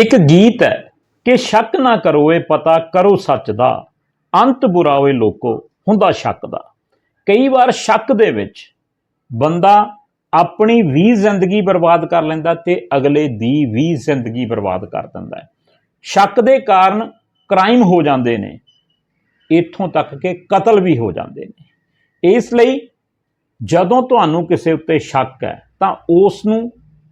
ਇੱਕ ਗੀਤ ਹੈ ਕਿ ਸ਼ੱਕ ਨਾ ਕਰੋ ਇਹ ਪਤਾ ਕਰੋ ਸੱਚ ਦਾ, ਅੰਤ ਬੁਰਾ ਹੋਏ ਲੋਕੋ ਹੁੰਦਾ ਸ਼ੱਕ ਦਾ। ਕਈ ਵਾਰ ਸ਼ੱਕ ਦੇ ਵਿੱਚ ਬੰਦਾ ਆਪਣੀ ਵੀ ਜ਼ਿੰਦਗੀ ਬਰਬਾਦ ਕਰ ਲੈਂਦਾ ਤੇ ਅਗਲੇ ਦੀ ਵੀ ਜ਼ਿੰਦਗੀ ਬਰਬਾਦ ਕਰ ਦਿੰਦਾ ਸ਼ੱਕ ਦੇ ਕਾਰਨ ਕ੍ਰਾਈਮ ਹੋ ਜਾਂਦੇ ਨੇ, ਇੱਥੋਂ ਤੱਕ ਕਿ ਕਤਲ ਵੀ ਹੋ ਜਾਂਦੇ ਨੇ। ਇਸ ਲਈ ਜਦੋਂ ਤੁਹਾਨੂੰ ਕਿਸੇ ਉੱਤੇ ਸ਼ੱਕ ਹੈ ਤਾਂ ਉਸ ਨੂੰ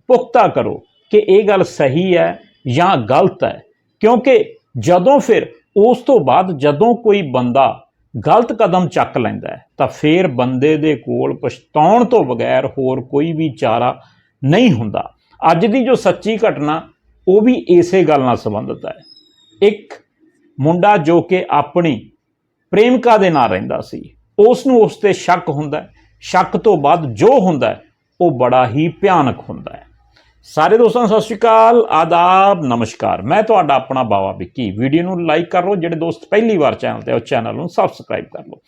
ਪੁਖਤਾ ਕਰੋ ਕਿ ਇਹ ਗੱਲ ਸਹੀ ਹੈ ਜਾਂ ਗਲਤ ਹੈ। ਕਿਉਂਕਿ ਜਦੋਂ ਫਿਰ ਉਸ ਤੋਂ ਬਾਅਦ ਜਦੋਂ ਕੋਈ ਬੰਦਾ ਗਲਤ ਕਦਮ ਚੱਕ ਲੈਂਦਾ ਹੈ, ਤਾਂ ਫਿਰ ਬੰਦੇ ਦੇ ਕੋਲ ਪਛਤਾਉਣ ਤੋਂ ਬਗੈਰ ਹੋਰ ਕੋਈ ਵੀ ਚਾਰਾ ਨਹੀਂ ਹੁੰਦਾ। ਅੱਜ ਦੀ ਜੋ ਸੱਚੀ ਘਟਨਾ, ਉਹ ਵੀ ਇਸੇ ਗੱਲ ਨਾਲ ਸੰਬੰਧਿਤ ਹੈ। ਇੱਕ ਮੁੰਡਾ ਜੋ ਕਿ ਆਪਣੀ ਪ੍ਰੇਮਿਕਾ ਦੇ ਨਾਲ ਰਹਿੰਦਾ ਸੀ ਉਸ ਨੂੰ ਉਸ ਤੇ ਸ਼ੱਕ ਹੁੰਦਾ ਸ਼ੱਕ ਤੋਂ ਬਾਅਦ ਜੋ ਹੁੰਦਾ ਉਹ ਬੜਾ ਹੀ ਭਿਆਨਕ ਹੁੰਦਾ ਹੈ। ਸਾਰੇ ਦੋਸਤਾਂ ਨੂੰ ਸਤਿ ਸ਼੍ਰੀ ਅਕਾਲ, ਆਦਾਬ, ਨਮਸਕਾਰ। ਮੈਂ ਤੁਹਾਡਾ ਆਪਣਾ ਬਾਵਾ ਵਿੱਕੀ। ਵੀਡੀਓ ਨੂੰ ਲਾਈਕ ਕਰ ਲਓ, ਜਿਹੜੇ ਦੋਸਤ ਪਹਿਲੀ ਵਾਰ ਚੈਨਲ ਤੇ ਉਹ ਚੈਨਲ ਨੂੰ ਸਬਸਕ੍ਰਾਈਬ ਕਰ ਲਓ।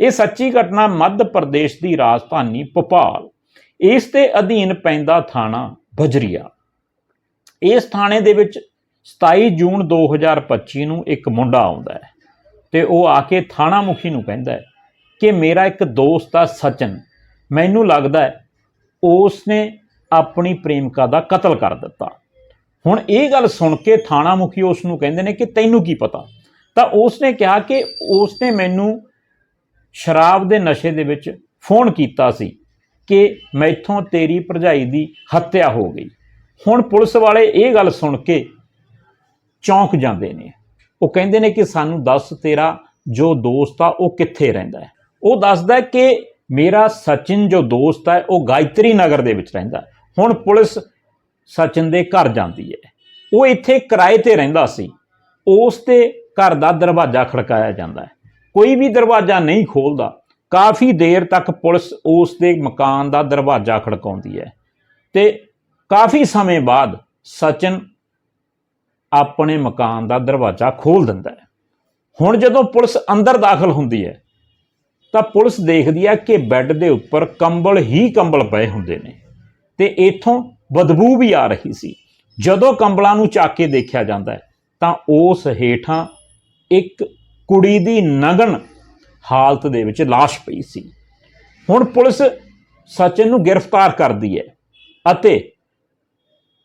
ਇਹ ਸੱਚੀ ਘਟਨਾ ਮੱਧ ਪ੍ਰਦੇਸ਼ ਦੀ ਰਾਜਧਾਨੀ ਭੋਪਾਲ। ਇਸ ਤੇ ਅਧੀਨ ਪੈਂਦਾ ਥਾਣਾ ਬਜਰੀਆ। ਇਸ ਥਾਣੇ ਦੇ ਵਿੱਚ 27 ਜੂਨ 2025 ਨੂੰ ਇੱਕ ਮੁੰਡਾ ਆਉਂਦਾ ਹੈ ਤੇ ਉਹ ਆ ਕੇ ਥਾਣਾ ਮੁਖੀ ਨੂੰ ਕਹਿੰਦਾ ਹੈ ਕਿ ਮੇਰਾ ਇੱਕ ਦੋਸਤ ਆ ਸਚਨ। ਮੈਨੂੰ ਲੱਗਦਾ ਹੈ ਉਸ ਨੇ ਆਪਣੀ ਪ੍ਰੇਮਿਕਾ ਦਾ ਕਤਲ ਕਰ ਦਿੱਤਾ। ਹੁਣ ਇਹ ਗੱਲ ਸੁਣ ਕੇ ਥਾਣਾ ਮੁਖੀ ਉਸ ਨੂੰ ਕਹਿੰਦੇ ਨੇ ਕਿ ਤੈਨੂੰ ਕੀ ਪਤਾ? ਤਾਂ ਉਸ ਨੇ ਕਿਹਾ ਕਿ ਉਸ ਨੇ ਮੈਨੂੰ ਸ਼ਰਾਬ ਦੇ ਨਸ਼ੇ ਦੇ ਵਿੱਚ ਫੋਨ ਕੀਤਾ ਸੀ ਕਿ ਮੈਥੋਂ ਤੇਰੀ ਭਰਜਾਈ ਦੀ ਹੱਤਿਆ ਹੋ ਗਈ। ਹੁਣ ਪੁਲਿਸ ਵਾਲੇ ਇਹ ਗੱਲ ਸੁਣ ਕੇ ਚੌਂਕ ਜਾਂਦੇ ਨੇ। ਉਹ ਕਹਿੰਦੇ ਨੇ ਕਿ ਸਾਨੂੰ ਦੱਸ ਤੇਰਾ ਜੋ ਦੋਸਤ ਆ, ਉਹ ਕਿੱਥੇ ਰਹਿੰਦਾ ਹੈ? ਉਹ ਦੱਸਦਾ ਕਿ ਮੇਰਾ ਸਚਿਨ ਜੋ ਦੋਸਤ ਹੈ, ਉਹ ਗਾਇਤਰੀ ਨਗਰ ਦੇ ਵਿੱਚ ਰਹਿੰਦਾ ਹੈ। ਹੁਣ ਪੁਲਿਸ ਸਚਿਨ ਦੇ ਘਰ ਜਾਂਦੀ ਹੈ ਉਹ ਇੱਥੇ ਕਿਰਾਏ ਤੇ ਰਹਿੰਦਾ ਸੀ। ਉਸ ਤੇ ਘਰ ਦਾ ਦਰਵਾਜ਼ਾ ਖੜਕਾਇਆ ਜਾਂਦਾ ਹੈ। ਕੋਈ ਵੀ ਦਰਵਾਜ਼ਾ ਨਹੀਂ ਖੋਲਦਾ। ਕਾਫੀ ਦੇਰ ਤੱਕ ਪੁਲਿਸ ਉਸ ਦੇ ਮਕਾਨ ਦਾ ਦਰਵਾਜ਼ਾ ਖੜਕਾਉਂਦੀ ਹੈ। ਤੇ ਕਾਫੀ ਸਮੇਂ ਬਾਅਦ ਸਚਿਨ ਆਪਣੇ ਮਕਾਨ ਦਾ ਦਰਵਾਜ਼ਾ ਖੋਲ ਦਿੰਦਾ ਹੈ। ਹੁਣ ਜਦੋਂ ਪੁਲਿਸ ਅੰਦਰ ਦਾਖਲ ਹੁੰਦੀ ਹੈ, ਤਾਂ ਪੁਲਿਸ ਦੇਖਦੀ ਹੈ ਕਿ ਬੈੱਡ ਦੇ ਉੱਪਰ ਕੰਬਲ ਹੀ ਕੰਬਲ ਪਏ ਹੁੰਦੇ ਨੇ। ਤੇ ਇਥੋਂ ਬਦਬੂ ਵੀ ਆ ਰਹੀ ਸੀ। ਜਦੋਂ ਕੰਬਲਾਂ ਨੂੰ ਚੱਕ ਕੇ ਦੇਖਿਆ ਜਾਂਦਾ ਹੈ, ਤਾਂ ਉਸ ਹੇਠਾਂ ਇੱਕ ਕੁੜੀ ਦੀ ਨਗਨ ਹਾਲਤ ਦੇ ਵਿੱਚ ਲਾਸ਼ ਪਈ ਸੀ। ਹੁਣ ਪੁਲਿਸ ਸਚਿਨ ਨੂੰ ਗ੍ਰਿਫਤਾਰ ਕਰਦੀ ਹੈ ਅਤੇ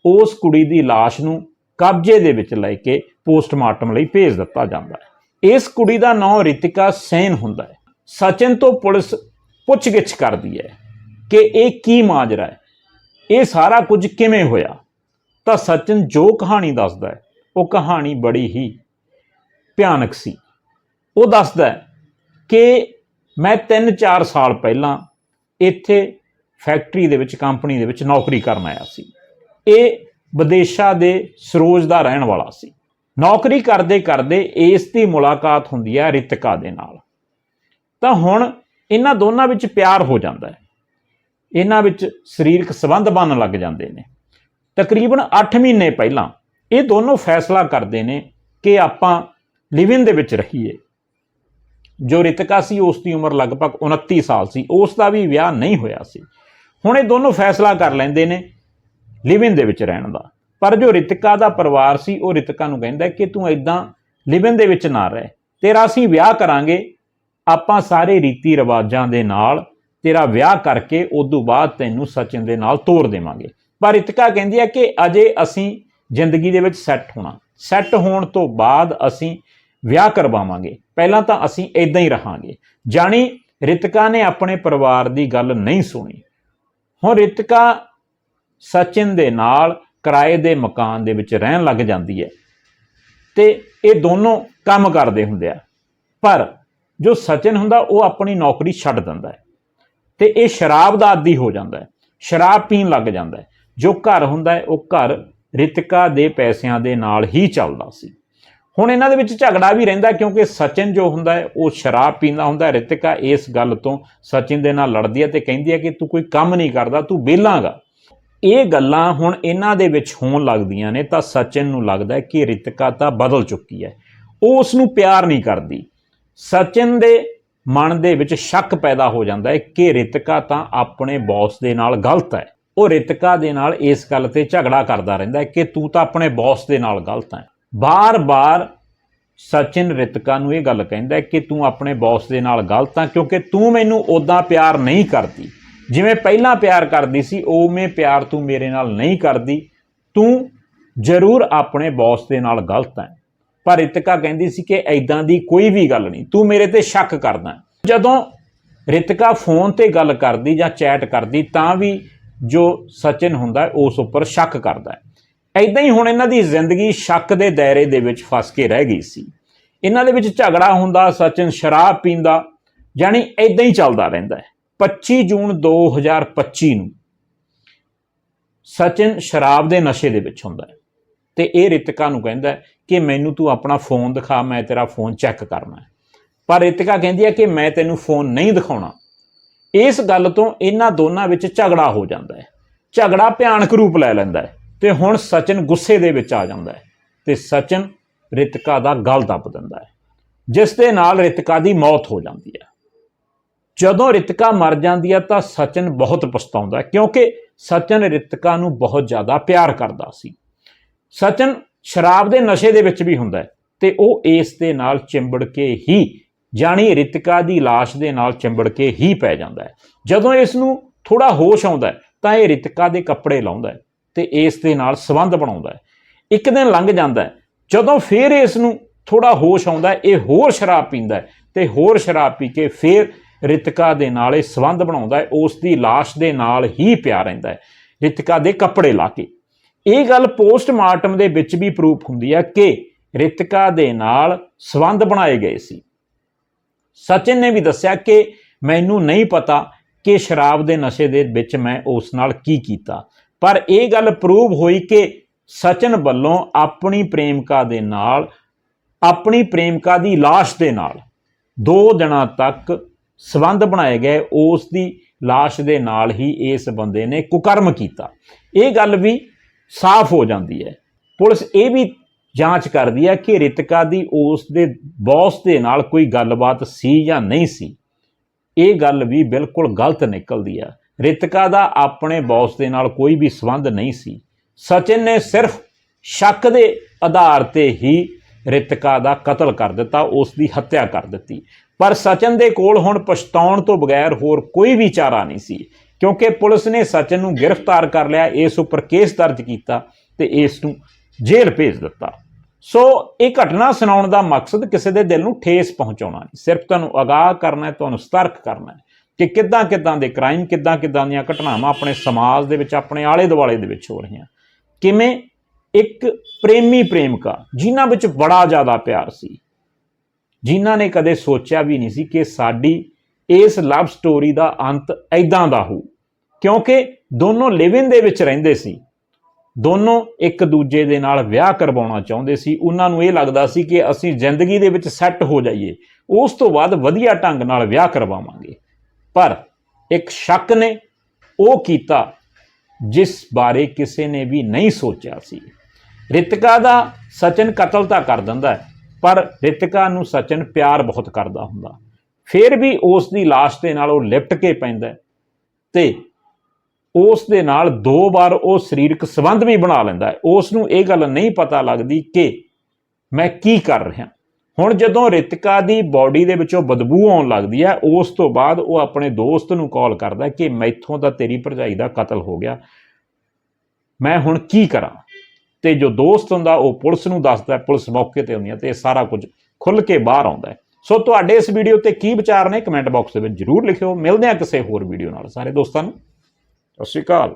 ਉਸ ਕੁੜੀ ਦੀ ਲਾਸ਼ ਨੂੰ ਕਬਜ਼ੇ ਦੇ ਵਿੱਚ ਲੈ ਕੇ ਪੋਸਟਮਾਰਟਮ ਲਈ ਭੇਜ ਦਿੱਤਾ ਜਾਂਦਾ ਹੈ। ਇਸ ਕੁੜੀ ਦਾ ਨਾਮ ਰਿਤਿਕਾ ਸੈਨ ਹੁੰਦਾ ਹੈ। ਸਚਿਨ ਤੋਂ ਪੁਲਿਸ ਪੁੱਛਗਿੱਛ ਕਰਦੀ ਹੈ ਕਿ ਇਹ ਕੀ ਮਾਜਰਾ ਹੈ। ਇਹ ਸਾਰਾ ਕੁਝ ਕਿਵੇਂ ਹੋਇਆ? ਤਾਂ ਸਚਿਨ ਜੋ ਕਹਾਣੀ ਦੱਸਦਾ ਹੈ, ਉਹ ਕਹਾਣੀ ਬੜੀ ਹੀ ਭਿਆਨਕ ਸੀ। ਉਹ ਦੱਸਦਾ ਹੈ ਕਿ ਮੈਂ 3-4 ਸਾਲ ਪਹਿਲਾਂ ਇੱਥੇ ਫੈਕਟਰੀ ਦੇ ਵਿੱਚ, ਕੰਪਨੀ ਦੇ ਵਿੱਚ ਨੌਕਰੀ ਕਰਨ ਆਇਆ ਸੀ। ਇਹ ਵਿਦੇਸ਼ਾਂ ਦੇ ਸਰੋਜ ਦਾ ਰਹਿਣ ਵਾਲਾ ਸੀ। ਨੌਕਰੀ ਕਰਦੇ ਕਰਦੇ ਇਸ ਦੀ ਮੁਲਾਕਾਤ ਹੁੰਦੀ ਹੈ ਰਿਤਿਕਾ ਦੇ ਨਾਲ। ਤਾਂ ਹੁਣ ਇਹਨਾਂ ਦੋਨਾਂ ਵਿੱਚ ਪਿਆਰ ਹੋ ਜਾਂਦਾ ਹੈ। ਇਹਨਾਂ ਵਿੱਚ ਸਰੀਰਕ ਸੰਬੰਧ ਬਣਨ ਲੱਗ ਜਾਂਦੇ ਨੇ। ਤਕਰੀਬਨ 8 ਮਹੀਨੇ ਪਹਿਲਾਂ ਇਹ ਦੋਨੋਂ ਫੈਸਲਾ ਕਰਦੇ ਨੇ ਕਿ ਆਪਾਂ ਲਿਵਿੰਗ ਦੇ ਵਿੱਚ ਰਹੀਏ। ਜੋ ਰਿਤਿਕਾ ਸੀ, ਉਸ ਦੀ ਉਮਰ ਲਗਭਗ 29 ਸਾਲ ਸੀ, ਉਸ ਦਾ ਵੀ ਵਿਆਹ ਨਹੀਂ ਹੋਇਆ ਸੀ। ਹੁਣ ਇਹ ਦੋਨੋਂ ਫੈਸਲਾ ਕਰ ਲੈਂਦੇ ਨੇ ਲਿਵਿੰਗ ਦੇ ਵਿੱਚ ਰਹਿਣ ਦਾ। ਪਰ ਜੋ ਰਿਤਿਕਾ ਦਾ ਪਰਿਵਾਰ ਸੀ, ਉਹ ਰਿਤਿਕਾ ਨੂੰ ਕਹਿੰਦਾ ਕਿ ਤੂੰ ਇਦਾਂ ਲਿਵਿੰਗ ਦੇ ਵਿੱਚ ਨਾ ਰਹਿ। ਤੇਰਾ ਅਸੀਂ ਵਿਆਹ ਕਰਾਂਗੇ, ਆਪਾਂ ਸਾਰੇ ਰੀਤੀ ਰਿਵਾਜਾਂ ਦੇ ਨਾਲ ਤੇਰਾ ਵਿਆਹ ਕਰਕੇ ਉਦੋਂ ਬਾਅਦ ਤੈਨੂੰ ਸਚਿਨ ਦੇ ਨਾਲ ਤੋਰ ਦੇਵਾਂਗੇ। ਪਰ ਰਿਤਿਕਾ ਕਹਿੰਦੀ ਹੈ ਕਿ ਅਜੇ ਅਸੀਂ ਜ਼ਿੰਦਗੀ ਦੇ ਵਿੱਚ ਸੈੱਟ ਹੋਣਾ। ਸੈੱਟ ਹੋਣ ਤੋਂ ਬਾਅਦ ਅਸੀਂ ਵਿਆਹ ਕਰਵਾਵਾਂਗੇ। ਪਹਿਲਾਂ ਤਾਂ ਅਸੀਂ ਇਦਾਂ ਹੀ ਰਹਾਂਗੇ। ਜਾਣੀ ਰਿਤਿਕਾ ਨੇ ਆਪਣੇ ਪਰਿਵਾਰ ਦੀ ਗੱਲ ਨਹੀਂ ਸੁਣੀ। ਹੁਣ ਰਿਤਿਕਾ ਸਚਿਨ ਦੇ ਨਾਲ ਕਿਰਾਏ ਦੇ ਮਕਾਨ ਦੇ ਵਿੱਚ ਰਹਿਣ ਲੱਗ ਜਾਂਦੀ ਹੈ ਤੇ ਇਹ ਦੋਨੋਂ ਕੰਮ ਕਰਦੇ ਹੁੰਦੇ ਆ। ਪਰ ਜੋ ਸਚਿਨ ਹੁੰਦਾ ਉਹ ਆਪਣੀ ਨੌਕਰੀ ਛੱਡ ਦਿੰਦਾ ਹੈ। ਤੇ ਇਹ ਸ਼ਰਾਬ ਦਾ ਆਦੀ ਹੋ ਜਾਂਦਾ ਹੈ। ਸ਼ਰਾਬ ਪੀਣ ਲੱਗ ਜਾਂਦਾ ਹੈ। ਜੋ ਘਰ ਹੁੰਦਾ ਹੈ, ਉਹ ਘਰ ਰਿਤਿਕਾ ਦੇ ਪੈਸਿਆਂ ਦੇ ਨਾਲ ਹੀ ਚੱਲਦਾ ਸੀ। ਹੁਣ ਇਹਨਾਂ ਦੇ ਵਿੱਚ ਝਗੜਾ ਵੀ ਰਹਿੰਦਾ ਕਿਉਂਕਿ ਸਚਿਨ ਜੋ ਹੁੰਦਾ ਹੈ, ਉਹ ਸ਼ਰਾਬ ਪੀਂਦਾ ਹੁੰਦਾ ਹੈ। ਰਿਤਿਕਾ ਇਸ ਗੱਲ ਤੋਂ ਸਚਿਨ ਦੇ ਨਾਲ ਲੜਦੀ ਹੈ ਤੇ ਕਹਿੰਦੀ ਹੈ ਕਿ ਤੂੰ ਕੋਈ ਕੰਮ ਨਹੀਂ ਕਰਦਾ, ਤੂੰ ਵਿਹਲਾਗਾ ਇਹ ਗੱਲਾਂ ਹੁਣ ਇਹਨਾਂ ਦੇ ਵਿੱਚ ਹੋਣ ਲੱਗਦੀਆਂ ਨੇ ਤਾਂ ਸਚਿਨ ਨੂੰ ਲੱਗਦਾ ਹੈ ਕਿ ਰਿਤਿਕਾ ਤਾਂ ਬਦਲ ਚੁੱਕੀ ਹੈ। ਉਹ ਉਸ ਨੂੰ ਪਿਆਰ ਨਹੀਂ ਕਰਦੀ। ਸਚਿਨ ਦੇ ਮਨ ਦੇ ਵਿੱਚ ਸ਼ੱਕ ਪੈਦਾ ਹੋ ਜਾਂਦਾ ਹੈ ਕਿ ਰਿਤਿਕਾ ਤਾਂ ਆਪਣੇ ਬੌਸ ਦੇ ਨਾਲ ਗਲਤ ਹੈ। ਉਹ ਰਿਤਿਕਾ ਦੇ ਨਾਲ ਇਸ ਗੱਲ ਤੇ ਝਗੜਾ ਕਰਦਾ ਰਹਿੰਦਾ ਹੈ ਕਿ ਤੂੰ ਤਾਂ ਆਪਣੇ ਬੌਸ ਦੇ ਨਾਲ ਗਲਤ ਹੈ। ਬਾਰ-ਬਾਰ ਸਚਿਨ ਰਿਤਿਕਾ ਨੂੰ ਇਹ ਗੱਲ ਕਹਿੰਦਾ ਕਿ ਤੂੰ ਆਪਣੇ ਬੌਸ ਦੇ ਨਾਲ ਗਲਤ ਹੈ ਕਿਉਂਕਿ ਤੂੰ ਮੈਨੂੰ ਉਦਾਂ ਪਿਆਰ ਨਹੀਂ ਕਰਦੀ। ਜਿਵੇਂ ਪਹਿਲਾਂ ਪਿਆਰ ਕਰਦੀ ਸੀ ਉਵੇਂ ਪਿਆਰ ਤੂੰ ਮੇਰੇ ਨਾਲ ਨਹੀਂ ਕਰਦੀ। ਤੂੰ ਜ਼ਰੂਰ ਆਪਣੇ ਬੌਸ ਦੇ ਨਾਲ ਗਲਤ ਹੈ। ਪਰ ਰਿਤਿਕਾ ਕਹਿੰਦੀ ਸੀ ਕਿ ਐਦਾਂ ਦੀ ਕੋਈ ਵੀ ਗੱਲ ਨਹੀਂ, ਤੂੰ ਮੇਰੇ ਤੇ ਸ਼ੱਕ ਕਰਦਾ ਜਦੋਂ ਰਿਤਿਕਾ ਫੋਨ ਤੇ ਗੱਲ ਕਰਦੀ ਜਾਂ ਚੈਟ ਕਰਦੀ, ਤਾਂ ਵੀ ਜੋ ਸਚਿਨ ਹੁੰਦਾ ਉਸ ਉੱਪਰ ਸ਼ੱਕ ਕਰਦਾ ਹੈ। ਐਦਾਂ ਹੀ ਹੁਣ ਇਹਨਾਂ ਦੀ ਜ਼ਿੰਦਗੀ ਸ਼ੱਕ ਦੇ ਦਾਇਰੇ ਦੇ ਵਿੱਚ ਫਸ ਕੇ ਰਹਿ ਗਈ ਸੀ। ਇਹਨਾਂ ਦੇ ਵਿੱਚ ਝਗੜਾ ਹੁੰਦਾ, ਸਚਿਨ ਸ਼ਰਾਬ ਪੀਂਦਾ, ਯਾਨੀ ਐਦਾਂ ਹੀ ਚੱਲਦਾ ਰਹਿੰਦਾ ਹੈ। 25 ਜੂਨ 2025 ਨੂੰ ਸਚਿਨ ਸ਼ਰਾਬ ਦੇ ਨਸ਼ੇ ਦੇ ਵਿੱਚ ਹੁੰਦਾ ਹੈ। ਤੇ ਇਹ ਰਿਤਿਕਾ ਨੂੰ ਕਹਿੰਦਾ ਕਿ ਮੈਨੂੰ ਤੂੰ ਆਪਣਾ ਫੋਨ ਦਿਖਾ, ਮੈਂ ਤੇਰਾ ਫੋਨ ਚੈੱਕ ਕਰਨਾ ਪਰ ਰਿਤਿਕਾ ਕਹਿੰਦੀ ਹੈ ਕਿ ਮੈਂ ਤੈਨੂੰ ਫੋਨ ਨਹੀਂ ਦਿਖਾਉਣਾ। ਇਸ ਗੱਲ ਤੋਂ ਇਹਨਾਂ ਦੋਨਾਂ ਵਿੱਚ ਝਗੜਾ ਹੋ ਜਾਂਦਾ ਹੈ। ਝਗੜਾ ਭਿਆਨਕ ਰੂਪ ਲੈ ਲੈਂਦਾ ਹੈ ਤੇ ਹੁਣ ਸਚਿਨ ਗੁੱਸੇ ਦੇ ਵਿੱਚ ਆ ਜਾਂਦਾ ਹੈ ਤੇ ਸਚਿਨ ਰਿਤਿਕਾ ਦਾ ਗਲ ਦੱਬ ਦਿੰਦਾ ਹੈ, ਜਿਸ ਦੇ ਨਾਲ ਰਿਤਿਕਾ ਦੀ ਮੌਤ ਹੋ ਜਾਂਦੀ ਹੈ। ਜਦੋਂ ਰਿਤਿਕਾ ਮਰ ਜਾਂਦੀ ਹੈ ਤਾਂ ਸਚਿਨ ਬਹੁਤ ਪਛਤਾਉਂਦਾ ਕਿਉਂਕਿ ਸਚਿਨ ਰਿਤਿਕਾ ਨੂੰ ਬਹੁਤ ਜ਼ਿਆਦਾ ਪਿਆਰ ਕਰਦਾ ਸੀ। ਸਚਿਨ ਸ਼ਰਾਬ ਦੇ ਨਸ਼ੇ ਦੇ ਵਿੱਚ ਵੀ ਹੁੰਦਾ ਹੈ ਤੇ ਉਹ ਇਸ ਦੇ ਨਾਲ ਚਿੰਬੜ ਕੇ ਹੀ, ਜਾਣੀ ਰਿਤਿਕਾ ਦੀ ਲਾਸ਼ ਦੇ ਨਾਲ ਚਿੰਬੜ ਕੇ ਹੀ ਪੈ ਜਾਂਦਾ ਹੈ। ਜਦੋਂ ਇਸ ਨੂੰ ਥੋੜਾ ਹੋਸ਼ ਆਉਂਦਾ ਤਾਂ ਇਹ ਰਿਤਿਕਾ ਦੇ ਕੱਪੜੇ ਲਾਉਂਦਾ ਹੈ ਤੇ ਇਸ ਦੇ ਨਾਲ ਸੰਬੰਧ ਬਣਾਉਂਦਾ ਇੱਕ ਦਿਨ ਲੰਘ ਜਾਂਦਾ ਜਦੋਂ ਫੇਰ ਇਸ ਨੂੰ ਥੋੜਾ ਹੋਸ਼ ਆਉਂਦਾ ਇਹ ਹੋਰ ਸ਼ਰਾਬ ਪੀਂਦਾ ਹੈ ਤੇ ਹੋਰ ਸ਼ਰਾਬ ਪੀ ਕੇ ਫੇਰ ਰਿਤਿਕਾ ਦੇ ਨਾਲ ਇਹ ਸੰਬੰਧ ਬਣਾਉਂਦਾ ਹੈ, ਉਸ ਦੀ ਲਾਸ਼ ਦੇ ਨਾਲ ਹੀ ਪਿਆ ਰਹਿੰਦਾ ਹੈ। ਰਿਤਿਕਾ ਦੇ ਕੱਪੜੇ ਲਾ ਕੇ ਇਹ ਗੱਲ ਪੋਸਟਮਾਰਟਮ ਦੇ ਵਿੱਚ ਵੀ ਪ੍ਰੂਫ ਹੁੰਦੀ ਹੈ ਕਿ ਰਿਤਿਕਾ ਦੇ ਨਾਲ ਸੰਬੰਧ ਬਣਾਏ ਗਏ ਸੀ। ਸਚਿਨ ਨੇ ਵੀ ਦੱਸਿਆ ਕਿ ਮੈਨੂੰ ਨਹੀਂ ਪਤਾ ਕਿ ਸ਼ਰਾਬ ਦੇ ਨਸ਼ੇ ਦੇ ਵਿੱਚ ਮੈਂ ਉਸ ਨਾਲ ਕੀ ਕੀਤਾ। ਪਰ ਇਹ ਗੱਲ ਪ੍ਰੂਵ ਹੋਈ ਕਿ ਸਚਿਨ ਵੱਲੋਂ ਆਪਣੀ ਪ੍ਰੇਮਿਕਾ ਦੇ ਨਾਲ, ਆਪਣੀ ਪ੍ਰੇਮਿਕਾ ਦੀ ਲਾਸ਼ ਦੇ ਨਾਲ ਦੋ ਦਿਨਾਂ ਤੱਕ ਸਬੰਧ ਬਣਾਏ ਗਏ। ਉਸ ਦੀ ਲਾਸ਼ ਦੇ ਨਾਲ ਹੀ ਇਸ ਬੰਦੇ ਨੇ ਕੁਕਰਮ ਕੀਤਾ। ਇਹ ਗੱਲ ਵੀ ਸਾਫ਼ ਹੋ ਜਾਂਦੀ ਹੈ। ਪੁਲਿਸ ਇਹ ਵੀ ਜਾਂਚ ਕਰਦੀ ਹੈ ਕਿ ਰਿਤਿਕਾ ਦੀ ਉਸ ਦੇ ਬੌਸ ਦੇ ਨਾਲ ਕੋਈ ਗੱਲਬਾਤ ਸੀ ਜਾਂ ਨਹੀਂ ਸੀ। ਇਹ ਗੱਲ ਵੀ ਬਿਲਕੁਲ ਗਲਤ ਨਿਕਲਦੀ ਆ ਰਿਤਿਕਾ ਦਾ ਆਪਣੇ ਬੌਸ ਦੇ ਨਾਲ ਕੋਈ ਵੀ ਸੰਬੰਧ ਨਹੀਂ ਸੀ। ਸਚਿਨ ਨੇ ਸਿਰਫ ਸ਼ੱਕ ਦੇ ਆਧਾਰ ਤੇ ਹੀ ਰਿਤਿਕਾ ਦਾ ਕਤਲ ਕਰ ਦਿੱਤਾ, ਉਸ ਦੀ ਹੱਤਿਆ ਕਰ ਦਿੱਤੀ। ਪਰ ਸਚਿਨ ਦੇ ਕੋਲ ਹੁਣ ਪਛਤਾਉਣ ਤੋਂ ਬਗੈਰ ਹੋਰ ਕੋਈ ਵੀ ਚਾਰਾ ਨਹੀਂ ਸੀ। ਕਿਉਂਕਿ ਪੁਲਿਸ ਨੇ ਸਚਿਨ ਨੂੰ ਗ੍ਰਿਫਤਾਰ ਕਰ ਲਿਆ, ਇਸ ਉੱਪਰ ਕੇਸ ਦਰਜ ਕੀਤਾ ਤੇ ਇਸ ਨੂੰ ਜੇਲ੍ਹ ਭੇਜ ਦਿੱਤਾ। ਸੋ ਇਹ ਘਟਨਾ ਸੁਣਾਉਣ ਦਾ ਮਕਸਦ ਕਿਸੇ ਦੇ ਦਿਲ ਨੂੰ ਠੇਸ ਪਹੁੰਚਾਉਣਾ ਨਹੀਂ। ਸਿਰਫ ਤੁਹਾਨੂੰ ਅਗਾਹ ਕਰਨਾ ਹੈ, ਤੁਹਾਨੂੰ ਸਤਰਕ ਕਰਨਾ ਹੈ ਕਿ ਕਿੱਦਾਂ ਕਿੱਦਾਂ ਦੇ ਕ੍ਰਾਈਮ ਕਿੱਦਾਂ ਕਿੱਦਾਂ ਦੀਆਂ ਘਟਨਾਵਾਂ ਆਪਣੇ ਸਮਾਜ ਦੇ ਵਿੱਚ, ਆਪਣੇ ਆਲੇ ਦੁਆਲੇ ਦੇ ਵਿੱਚ ਹੋ ਰਹੀਆਂ। ਕਿਵੇਂ ਇੱਕ ਪ੍ਰੇਮੀ ਪ੍ਰੇਮਿਕਾ, ਜਿਨ੍ਹਾਂ ਵਿੱਚ ਬੜਾ ਜ਼ਿਆਦਾ ਪਿਆਰ ਸੀ, ਜਿਨ੍ਹਾਂ ਨੇ ਕਦੇ ਸੋਚਿਆ ਵੀ ਨਹੀਂ ਸੀ ਕਿ ਸਾਡੀ ਇਸ ਲਵ ਸਟੋਰੀ ਦਾ ਅੰਤ ਐਦਾਂ ਦਾ ਹੋਊ। ਕਿਉਂਕਿ ਦੋਨੋਂ ਲਿਵਿੰਗ ਦੇ ਵਿੱਚ ਰਹਿੰਦੇ ਸੀ। ਦੋਨੋਂ ਇੱਕ ਦੂਜੇ ਦੇ ਨਾਲ ਵਿਆਹ ਕਰਵਾਉਣਾ ਚਾਹੁੰਦੇ ਸੀ। ਉਹਨਾਂ ਨੂੰ ਇਹ ਲੱਗਦਾ ਸੀ ਕਿ ਅਸੀਂ ਜ਼ਿੰਦਗੀ ਦੇ ਵਿੱਚ ਸੈੱਟ ਹੋ ਜਾਈਏ। ਉਸ ਤੋਂ ਬਾਅਦ ਵਧੀਆ ਢੰਗ ਨਾਲ ਵਿਆਹ ਕਰਵਾਵਾਂਗੇ। ਪਰ ਇੱਕ ਸ਼ੱਕ ਨੇ ਉਹ ਕੀਤਾ ਜਿਸ ਬਾਰੇ ਕਿਸੇ ਨੇ ਵੀ ਨਹੀਂ ਸੋਚਿਆ ਸੀ। ਰਿਤਿਕਾ ਦਾ ਸਚਿਨ ਕਤਲ ਤਾਂ ਕਰ ਦਿੰਦਾ ਪਰ ਰਿਤਿਕਾ ਨੂੰ ਸਚਨ ਪਿਆਰ ਬਹੁਤ ਕਰਦਾ ਹੁੰਦਾ। ਫਿਰ ਵੀ ਉਸ ਦੀ ਲਾਸ਼ ਦੇ ਨਾਲ ਉਹ ਲਿਪਟ ਕੇ ਪੈਂਦਾ ਹੈ ਤੇ ਉਸ ਦੇ ਨਾਲ ਦੋ ਵਾਰ ਉਹ ਸਰੀਰਕ ਸੰਬੰਧ ਵੀ ਬਣਾ ਲੈਂਦਾ ਹੈ। ਉਸ ਨੂੰ ਇਹ ਗੱਲ ਨਹੀਂ ਪਤਾ ਲੱਗਦੀ ਕਿ ਮੈਂ ਕੀ ਕਰ ਰਿਹਾ। ਹੁਣ ਜਦੋਂ ਰਿਤਿਕਾ ਦੀ ਬਾਡੀ ਦੇ ਵਿੱਚੋਂ ਬਦਬੂ ਆਉਣ ਲੱਗਦੀ ਹੈ, ਉਸ ਤੋਂ ਬਾਅਦ ਉਹ ਆਪਣੇ ਦੋਸਤ ਨੂੰ ਕਾਲ ਕਰਦਾ ਹੈ ਕਿ ਮੈਥੋਂ ਤਾਂ ਤੇਰੀ ਭਰਜਾਈ ਦਾ ਕਤਲ ਹੋ ਗਿਆ। ਮੈਂ ਹੁਣ ਕੀ ਕਰਾਂ? ਤੇ ਜੋ ਦੋਸਤ ਹੁੰਦਾ, ਉਹ ਪੁਲਿਸ ਨੂੰ ਦੱਸਦਾ ਪੁਲਿਸ ਮੌਕੇ ਤੇ ਹੁੰਦੀ ਹੈ ਤੇ ਇਹ ਸਾਰਾ ਕੁਝ ਖੁੱਲ ਕੇ ਬਾਹਰ ਆਉਂਦਾ ਹੈ। ਸੋ ਤੁਹਾਡੇ ਇਸ ਵੀਡੀਓ ਤੇ ਕੀ ਵਿਚਾਰ ਨੇ? ਕਮੈਂਟ ਬਾਕਸ ਦੇ ਵਿੱਚ ਜਰੂਰ ਲਿਖਿਓ। ਮਿਲਦੇ ਹਾਂ ਕਿਸੇ ਹੋਰ ਵੀਡੀਓ ਨਾਲ। ਸਾਰੇ ਦੋਸਤਾਂ ਨੂੰ ਸਤਿ ਸ਼੍ਰੀ ਅਕਾਲ।